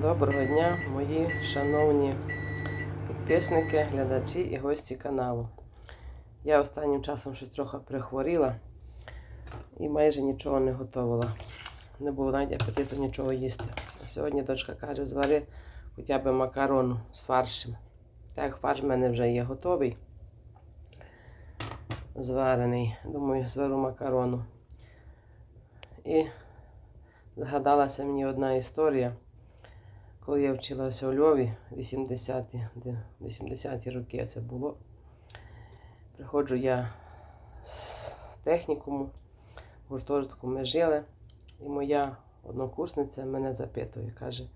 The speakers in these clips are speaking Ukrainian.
Доброго дня, мої шановні підписники, глядачі і гості каналу. Я останнім часом щось трохи прихворіла і майже нічого не готувала. Не було навіть апетиту нічого їсти. Сьогодні дочка каже, звари хоча б макарону з фаршем. Так фарш в мене вже є готовий, зварений. Думаю, звару макарону. І згадалася мені одна історія. Коли я вчилася у Львові, 80-ті, 80-ті роки це було. Приходжу я з технікуму, гуртожитку ми жили, і моя однокурсниця мене запитує, каже,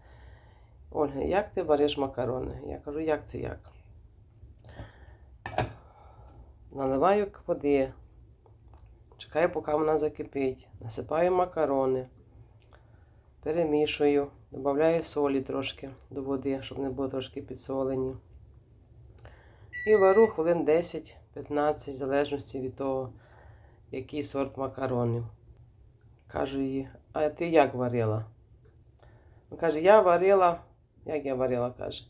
Ольга, як ти вариш макарони? Я кажу, як це як? Наливаю води, чекаю, поки вона закипить, насипаю макарони перемішую, додаю солі трошки до води, щоб не було трошки підсолені. І вару хвилин 10-15, в залежності від того, який сорт макаронів. Кажу їй, а ти як варила? Вона каже, я варила, як я варила, каже.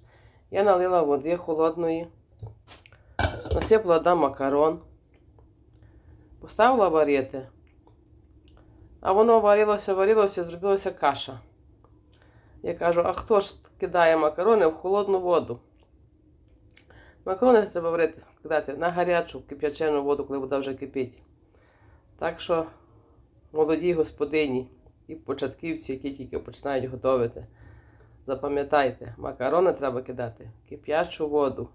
Я налила води холодної, насипала да макарон, поставила варити. А воно варилося, варилося, зробилася каша. Я кажу, а хто ж кидає макарони в холодну воду? Макарони треба варити, кидати на гарячу кип'ячену воду, коли вода вже кипить. Так що молоді господині і початківці, які тільки починають готувати, запам'ятайте, макарони треба кидати в кип'ячу воду.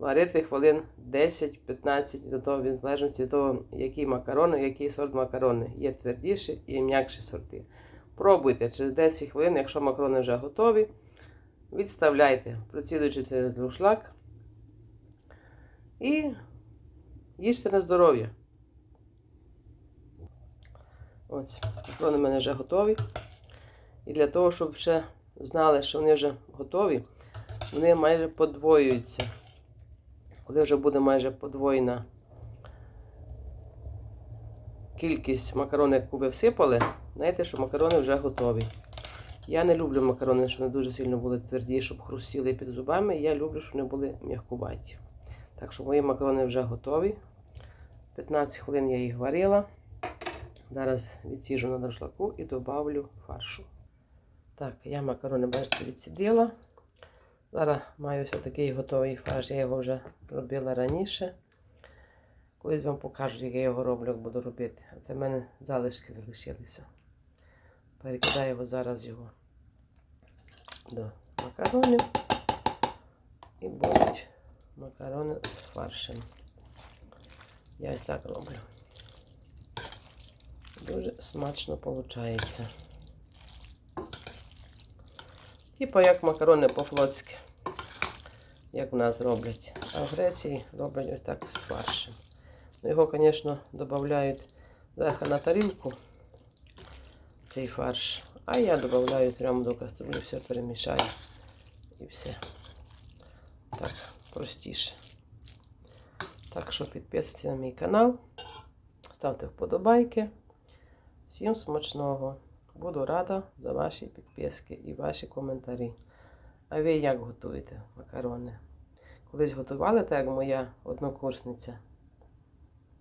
Варити хвилин 10-15, за того, в залежності від того, які макарони, який сорт макарони. Є твердіші і м'якші сорти. Пробуйте через 10 хвилин, якщо макарони вже готові, відставляйте, процідуючи через друшлак. І їжте на здоров'я. Ось, макарони в мене вже готові. І для того, щоб ще знали, що вони вже готові, вони майже подвоюються коли вже буде майже подвоєна кількість макарони, яку ви всипали, знаєте, що макарони вже готові. Я не люблю макарони, щоб вони дуже сильно були тверді, щоб хрустіли під зубами. Я люблю, щоб вони були м'якуваті. Так що мої макарони вже готові. 15 хвилин я їх варила. Зараз відсіжу на дрошлаку і додавлю фаршу. Так, я макарони, бачите, відсідила. Зараз маю ось такий готовий фарш, я його вже робила раніше. Колись вам покажу, як я його роблю, як буду робити. А це в мене залишки залишилися. Перекидаю його зараз його до макаронів. І будуть макарони з фаршем. Я ось так роблю. Дуже смачно виходить. Типа як макарони по-флотськи, як в нас роблять. А в Греції роблять ось так з фаршем. Ну, Його, звісно, додають зверху на тарілку цей фарш. А я додаю прямо до каструлі, все перемішаю і все. Так, простіше. Так що підписуйтесь на мій канал, ставте вподобайки. Всім смачного! Буду рада за ваші підписки і ваші коментарі. А ви як готуєте макарони? Колись готували так, моя однокурсниця.